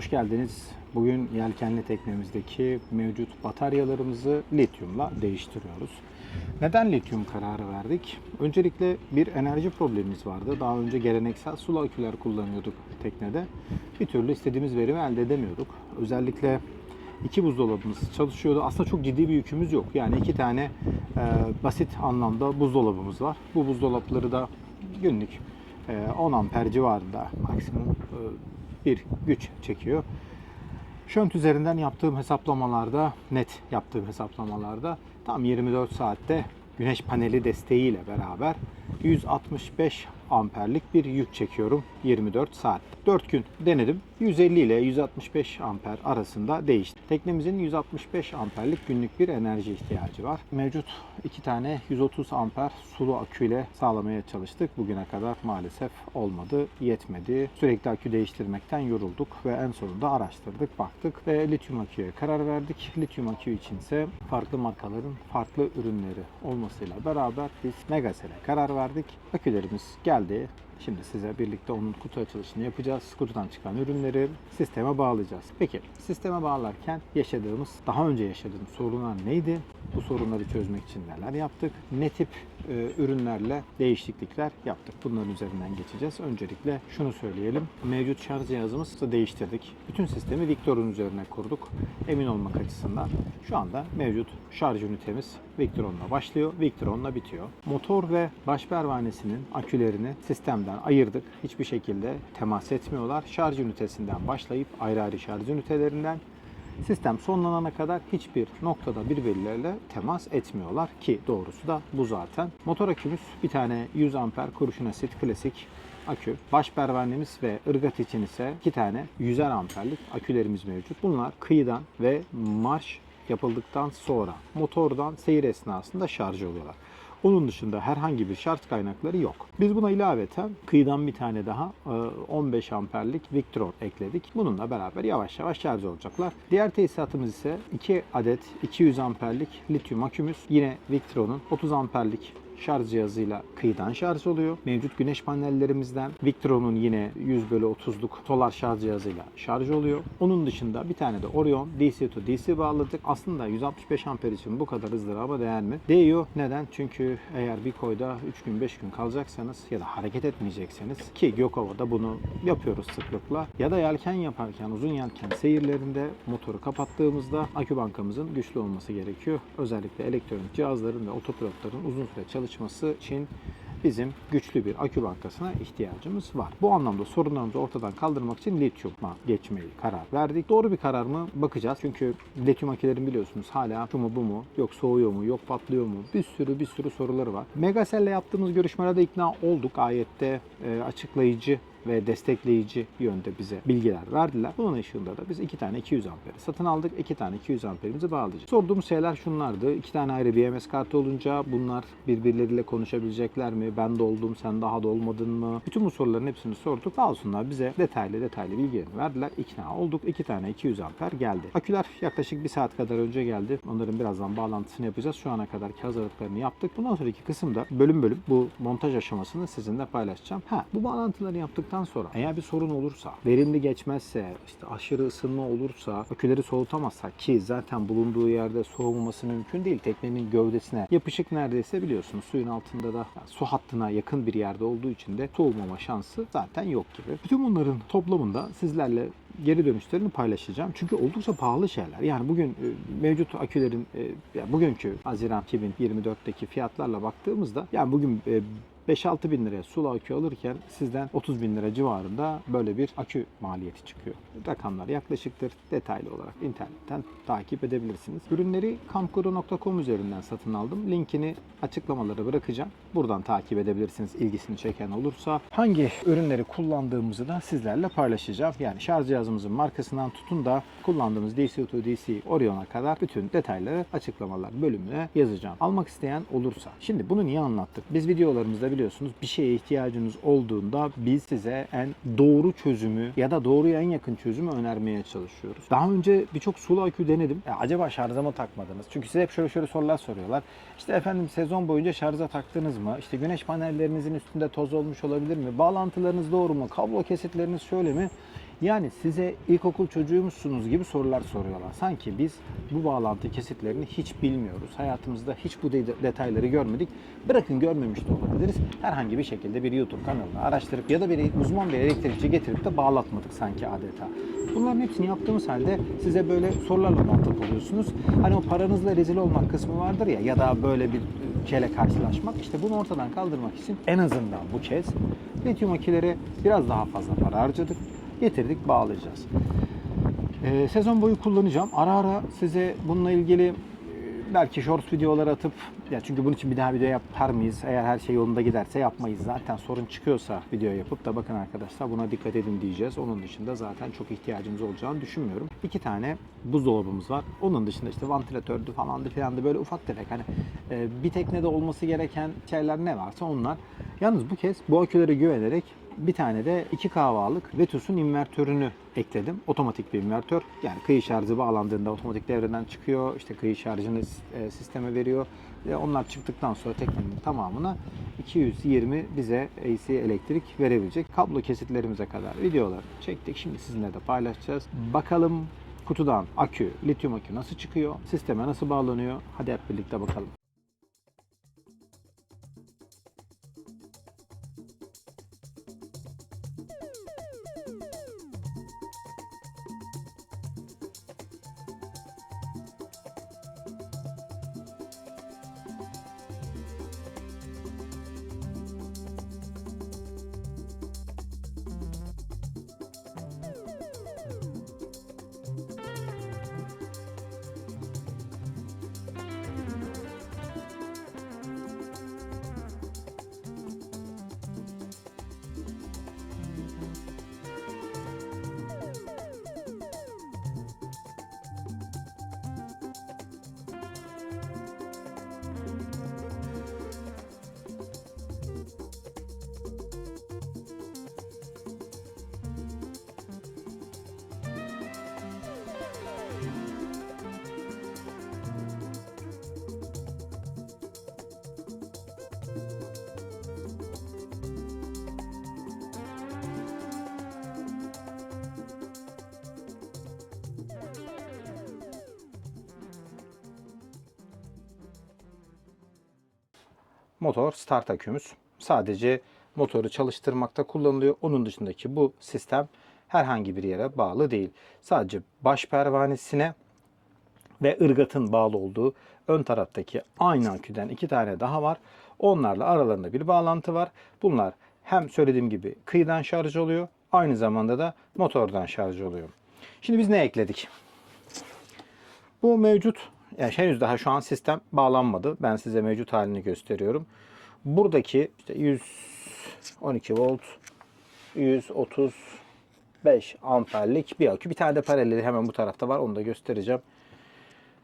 hoş geldiniz. Bugün yelkenli teknemizdeki mevcut bataryalarımızı lityumla değiştiriyoruz. Neden lityum kararı verdik? Öncelikle bir enerji problemimiz vardı. Daha önce geleneksel sulu aküler kullanıyorduk teknede. Bir türlü istediğimiz verimi elde edemiyorduk. Özellikle iki buzdolabımız çalışıyordu. Aslında çok ciddi bir yükümüz yok. Yani iki tane e, basit anlamda buzdolabımız var. Bu buzdolapları da günlük e, 10 amper civarında maksimum e, bir güç çekiyor. Şönt üzerinden yaptığım hesaplamalarda, net yaptığım hesaplamalarda tam 24 saatte güneş paneli desteğiyle beraber 165 amperlik bir yük çekiyorum 24 saat. 4 gün denedim. 150 ile 165 amper arasında değişti. Teknemizin 165 amperlik günlük bir enerji ihtiyacı var. Mevcut iki tane 130 amper sulu aküyle sağlamaya çalıştık. Bugüne kadar maalesef olmadı, yetmedi. Sürekli akü değiştirmekten yorulduk ve en sonunda araştırdık, baktık ve lityum aküye karar verdik. Lityum akü içinse farklı markaların farklı ürünleri olmasıyla beraber biz Megasel'e karar verdik. Akülerimiz geldi. Şimdi size birlikte onun kutu açılışını yapacağız. Kutudan çıkan ürünleri sisteme bağlayacağız. Peki sisteme bağlarken yaşadığımız, daha önce yaşadığım sorunlar neydi? Bu sorunları çözmek için neler yaptık? Ne tip e, ürünlerle değişiklikler yaptık? Bunların üzerinden geçeceğiz. Öncelikle şunu söyleyelim. Mevcut şarj cihazımızı değiştirdik. Bütün sistemi Victor'un üzerine kurduk. Emin olmak açısından. Şu anda mevcut şarj ünitemiz Victron'la başlıyor. Victron'la bitiyor. Motor ve baş pervanesinin akülerini sistemden ayırdık. Hiçbir şekilde temas etmiyorlar. Şarj ünitesinden başlayıp ayrı ayrı şarj ünitelerinden Sistem sonlanana kadar hiçbir noktada birbirleriyle temas etmiyorlar ki doğrusu da bu zaten. Motor akümüz bir tane 100 amper kurşun asit klasik akü. Baş pervanemiz ve ırgat için ise iki tane 100'er amperlik akülerimiz mevcut. Bunlar kıyıdan ve marş yapıldıktan sonra motordan seyir esnasında şarj oluyorlar. Onun dışında herhangi bir şarj kaynakları yok. Biz buna ilaveten kıyıdan bir tane daha e, 15 amperlik Victron ekledik. Bununla beraber yavaş yavaş şarj olacaklar. Diğer tesisatımız ise 2 adet 200 amperlik lityum akümüz. Yine Victron'un 30 amperlik şarj cihazıyla kıyıdan şarj oluyor. Mevcut güneş panellerimizden Victron'un yine 100 bölü 30'luk solar şarj cihazıyla şarj oluyor. Onun dışında bir tane de Orion DC to DC bağladık. Aslında 165 amper için bu kadar ızdıraba değer mi? Değiyor. Neden? Çünkü eğer bir koyda 3 gün 5 gün kalacaksanız ya da hareket etmeyecekseniz ki Gökova'da bunu yapıyoruz sıklıkla ya da yelken yaparken uzun yelken seyirlerinde motoru kapattığımızda akü bankamızın güçlü olması gerekiyor. Özellikle elektronik cihazların ve otopilotların uzun süre çalışması için bizim güçlü bir akü bankasına ihtiyacımız var. Bu anlamda sorunlarımızı ortadan kaldırmak için lityuma geçmeyi karar verdik. Doğru bir karar mı? Bakacağız. Çünkü lityum akülerin biliyorsunuz hala şu mu bu mu, yok soğuyor mu, yok patlıyor mu? Bir sürü bir sürü soruları var. Megasell'le yaptığımız görüşmelerde ikna olduk. Gayet de e, açıklayıcı ve destekleyici yönde bize bilgiler verdiler. Bunun ışığında da biz iki tane 200 amperi satın aldık. iki tane 200 amperimizi bağlayacağız. Sorduğumuz şeyler şunlardı. İki tane ayrı BMS kartı olunca bunlar birbirleriyle konuşabilecekler mi? Ben de sen daha da olmadın mı? Bütün bu soruların hepsini sorduk. Sağ olsunlar bize detaylı detaylı bilgilerini verdiler. İkna olduk. iki tane 200 amper geldi. Aküler yaklaşık bir saat kadar önce geldi. Onların birazdan bağlantısını yapacağız. Şu ana kadarki hazırlıklarını yaptık. Bundan sonraki kısımda bölüm bölüm bu montaj aşamasını sizinle paylaşacağım. Ha, bu bağlantıları yaptıktan sonra eğer bir sorun olursa, verimli geçmezse, işte aşırı ısınma olursa, aküleri soğutamazsak ki zaten bulunduğu yerde soğumaması mümkün değil. Teknenin gövdesine yapışık neredeyse biliyorsunuz suyun altında da yani su hattına yakın bir yerde olduğu için de soğumama şansı zaten yok gibi. Bütün bunların toplamında sizlerle geri dönüşlerini paylaşacağım. Çünkü oldukça pahalı şeyler. Yani bugün e, mevcut akülerin e, yani bugünkü Haziran 2024'teki fiyatlarla baktığımızda yani bugün e, 5-6 bin liraya sulu akü alırken sizden 30 bin lira civarında böyle bir akü maliyeti çıkıyor. Rakamlar yaklaşıktır. Detaylı olarak internetten takip edebilirsiniz. Ürünleri kamkuru.com üzerinden satın aldım. Linkini açıklamalara bırakacağım. Buradan takip edebilirsiniz ilgisini çeken olursa. Hangi ürünleri kullandığımızı da sizlerle paylaşacağım. Yani şarj cihazımızın markasından tutun da kullandığımız DC to DC Orion'a kadar bütün detayları açıklamalar bölümüne yazacağım. Almak isteyen olursa. Şimdi bunu niye anlattık? Biz videolarımızda biliyorsunuz bir şeye ihtiyacınız olduğunda biz size en doğru çözümü ya da doğruya en yakın çözümü önermeye çalışıyoruz. Daha önce birçok sulu akü denedim. Ya acaba şarja mı takmadınız? Çünkü size hep şöyle şöyle sorular soruyorlar. İşte efendim sezon boyunca şarja taktınız mı? İşte güneş panellerinizin üstünde toz olmuş olabilir mi? Bağlantılarınız doğru mu? Kablo kesitleriniz şöyle mi? Yani size ilkokul çocuğumuzsunuz gibi sorular soruyorlar. Sanki biz bu bağlantı kesitlerini hiç bilmiyoruz. Hayatımızda hiç bu de- detayları görmedik. Bırakın görmemiş de olabiliriz. Herhangi bir şekilde bir YouTube kanalını araştırıp ya da bir uzman bir elektrikçi getirip de bağlatmadık sanki adeta. Bunların hepsini yaptığımız halde size böyle sorularla muhatap oluyorsunuz. Hani o paranızla rezil olmak kısmı vardır ya ya da böyle bir şeyle karşılaşmak. İşte bunu ortadan kaldırmak için en azından bu kez lityum aküleri biraz daha fazla para harcadık. Getirdik bağlayacağız. Ee, sezon boyu kullanacağım. Ara ara size bununla ilgili e, belki short videolar atıp ya çünkü bunun için bir daha video yapar mıyız? Eğer her şey yolunda giderse yapmayız. Zaten sorun çıkıyorsa video yapıp da bakın arkadaşlar buna dikkat edin diyeceğiz. Onun dışında zaten çok ihtiyacımız olacağını düşünmüyorum. İki tane buzdolabımız var. Onun dışında işte vantilatördü falandı filandı böyle ufak tefek hani e, bir teknede olması gereken şeyler ne varsa onlar. Yalnız bu kez bu akülere güvenerek bir tane de 2 kahvalık Vetus'un invertörünü ekledim. Otomatik bir invertör. Yani kıyı şarjı bağlandığında otomatik devreden çıkıyor. İşte kıyı şarjını e, sisteme veriyor. Ve onlar çıktıktan sonra teknenin tamamına 220 bize AC elektrik verebilecek. Kablo kesitlerimize kadar videolar çektik. Şimdi sizinle de paylaşacağız. Bakalım kutudan akü, lityum akü nasıl çıkıyor? Sisteme nasıl bağlanıyor? Hadi hep birlikte bakalım. Motor start akümüz. Sadece motoru çalıştırmakta kullanılıyor. Onun dışındaki bu sistem herhangi bir yere bağlı değil. Sadece baş pervanesine ve ırgatın bağlı olduğu ön taraftaki aynı aküden iki tane daha var. Onlarla aralarında bir bağlantı var. Bunlar hem söylediğim gibi kıyıdan şarj oluyor, aynı zamanda da motordan şarj oluyor. Şimdi biz ne ekledik? Bu mevcut, yani henüz daha şu an sistem bağlanmadı. Ben size mevcut halini gösteriyorum. Buradaki işte 112 volt, 135 amperlik bir akü. Bir tane de paraleli hemen bu tarafta var. Onu da göstereceğim.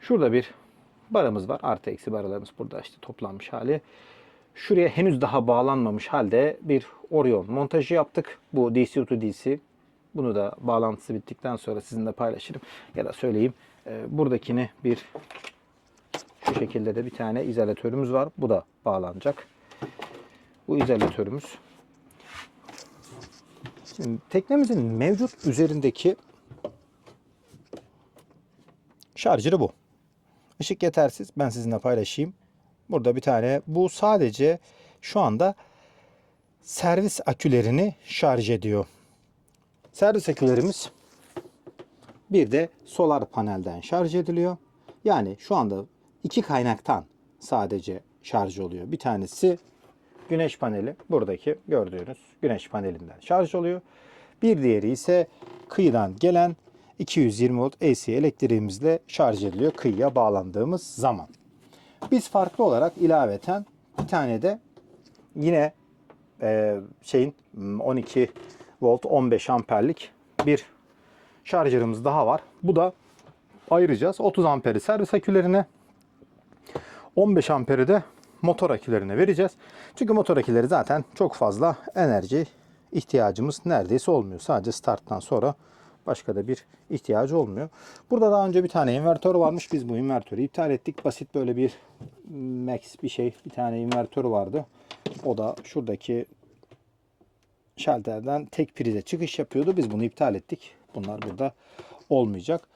Şurada bir barımız var. Artı eksi barlarımız burada işte toplanmış hali. Şuraya henüz daha bağlanmamış halde bir Orion montajı yaptık. Bu DC to DC. Bunu da bağlantısı bittikten sonra sizinle paylaşırım. Ya da söyleyeyim. Ee, buradakini bir şu şekilde de bir tane izolatörümüz var. Bu da bağlanacak. Bu izolatörümüz. Şimdi teknemizin mevcut üzerindeki şarjırı bu. Işık yetersiz. Ben sizinle paylaşayım. Burada bir tane. Bu sadece şu anda servis akülerini şarj ediyor. Servis akülerimiz bir de solar panelden şarj ediliyor. Yani şu anda iki kaynaktan sadece şarj oluyor. Bir tanesi güneş paneli. Buradaki gördüğünüz güneş panelinden şarj oluyor. Bir diğeri ise kıyıdan gelen 220 volt AC elektriğimizle şarj ediliyor kıyıya bağlandığımız zaman. Biz farklı olarak ilaveten bir tane de yine e, şeyin 12 volt 15 amperlik bir şarjörümüz daha var. Bu da ayıracağız. 30 amperi servis akülerine 15 amperi de motor akülerine vereceğiz. Çünkü motor aküleri zaten çok fazla enerji ihtiyacımız neredeyse olmuyor. Sadece starttan sonra başka da bir ihtiyacı olmuyor. Burada daha önce bir tane invertör varmış. Biz bu invertörü iptal ettik. Basit böyle bir max bir şey. Bir tane invertör vardı. O da şuradaki şalterden tek prize çıkış yapıyordu. Biz bunu iptal ettik. Bunlar burada olmayacak.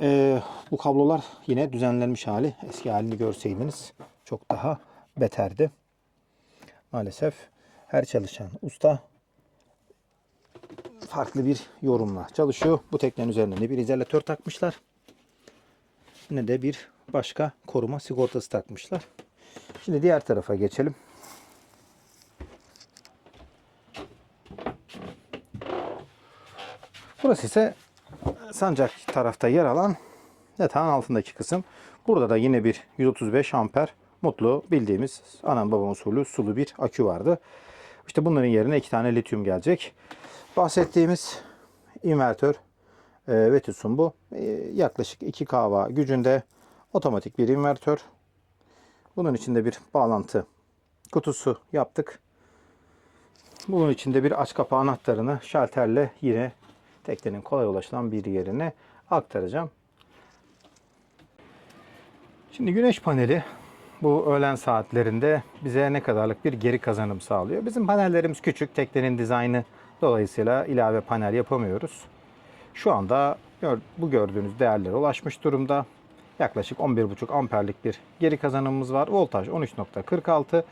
Ee, bu kablolar yine düzenlenmiş hali. Eski halini görseydiniz çok daha beterdi. Maalesef her çalışan usta farklı bir yorumla çalışıyor. Bu teknenin üzerine ne bir izolatör takmışlar ne de bir başka koruma sigortası takmışlar. Şimdi diğer tarafa geçelim. Burası ise sancak tarafta yer alan yatağın altındaki kısım. Burada da yine bir 135 amper mutlu bildiğimiz anam babam usulü sulu bir akü vardı. İşte bunların yerine iki tane lityum gelecek. Bahsettiğimiz invertör e, Vetus'un bu. E, yaklaşık 2 kW gücünde otomatik bir invertör. Bunun içinde bir bağlantı kutusu yaptık. Bunun içinde bir aç kapa anahtarını şalterle yine teknenin kolay ulaşılan bir yerine aktaracağım. Şimdi güneş paneli bu öğlen saatlerinde bize ne kadarlık bir geri kazanım sağlıyor. Bizim panellerimiz küçük. Teknenin dizaynı dolayısıyla ilave panel yapamıyoruz. Şu anda bu gördüğünüz değerlere ulaşmış durumda. Yaklaşık 11,5 amperlik bir geri kazanımımız var. Voltaj 13.46.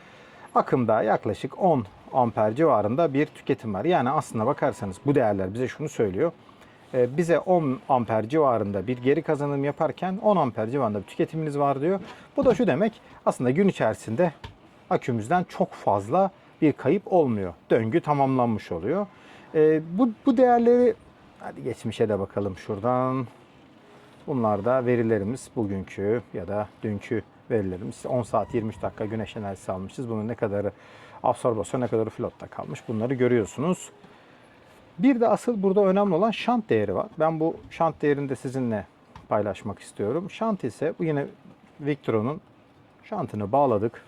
Akımda yaklaşık 10 amper civarında bir tüketim var. Yani aslına bakarsanız bu değerler bize şunu söylüyor. Ee, Bize 10 amper civarında bir geri kazanım yaparken 10 amper civarında bir tüketiminiz var diyor. Bu da şu demek aslında gün içerisinde akümüzden çok fazla bir kayıp olmuyor. Döngü tamamlanmış oluyor. Ee, bu, bu değerleri hadi geçmişe de bakalım şuradan. Bunlar da verilerimiz bugünkü ya da dünkü verilerimiz. 10 saat 23 dakika güneş enerjisi almışız. Bunun ne kadarı absorbasyon ne kadarı flotta kalmış bunları görüyorsunuz. Bir de asıl burada önemli olan şant değeri var. Ben bu şant değerini de sizinle paylaşmak istiyorum. Şant ise bu yine Victron'un şantını bağladık.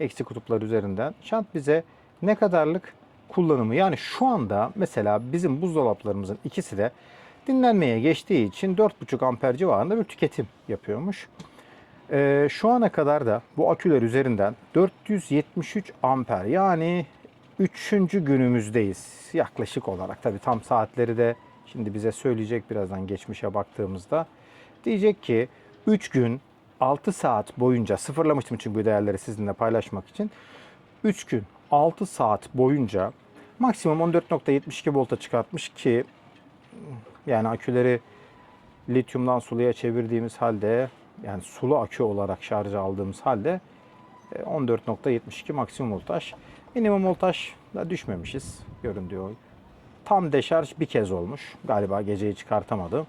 Eksi kutuplar üzerinden. Şant bize ne kadarlık kullanımı yani şu anda mesela bizim buzdolaplarımızın ikisi de dinlenmeye geçtiği için 4,5 amper civarında bir tüketim yapıyormuş. Ee, şu ana kadar da bu aküler üzerinden 473 amper yani 3. günümüzdeyiz yaklaşık olarak. Tabi tam saatleri de şimdi bize söyleyecek birazdan geçmişe baktığımızda. Diyecek ki 3 gün 6 saat boyunca sıfırlamıştım çünkü bu değerleri sizinle paylaşmak için. 3 gün 6 saat boyunca maksimum 14.72 volta çıkartmış ki yani aküleri lityumdan suluya çevirdiğimiz halde yani sulu akü olarak şarja aldığımız halde e, 14.72 maksimum voltaj. Minimum voltaj da düşmemişiz göründüğü. Tam deşarj bir kez olmuş. Galiba geceyi çıkartamadı.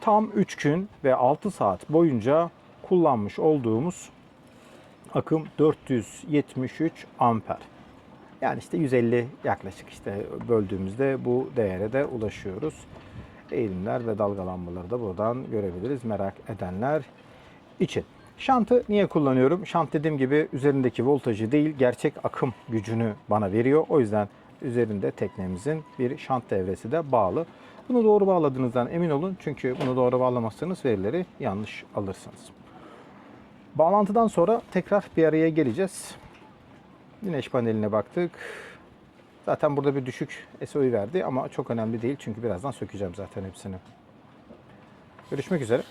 Tam 3 gün ve 6 saat boyunca kullanmış olduğumuz akım 473 amper. Yani işte 150 yaklaşık işte böldüğümüzde bu değere de ulaşıyoruz. Eğilimler ve dalgalanmaları da buradan görebiliriz merak edenler için. Şantı niye kullanıyorum? Şant dediğim gibi üzerindeki voltajı değil gerçek akım gücünü bana veriyor. O yüzden üzerinde teknemizin bir şant devresi de bağlı. Bunu doğru bağladığınızdan emin olun. Çünkü bunu doğru bağlamazsanız verileri yanlış alırsınız. Bağlantıdan sonra tekrar bir araya geleceğiz. Güneş paneline baktık. Zaten burada bir düşük SO'yu verdi ama çok önemli değil çünkü birazdan sökeceğim zaten hepsini. Görüşmek üzere.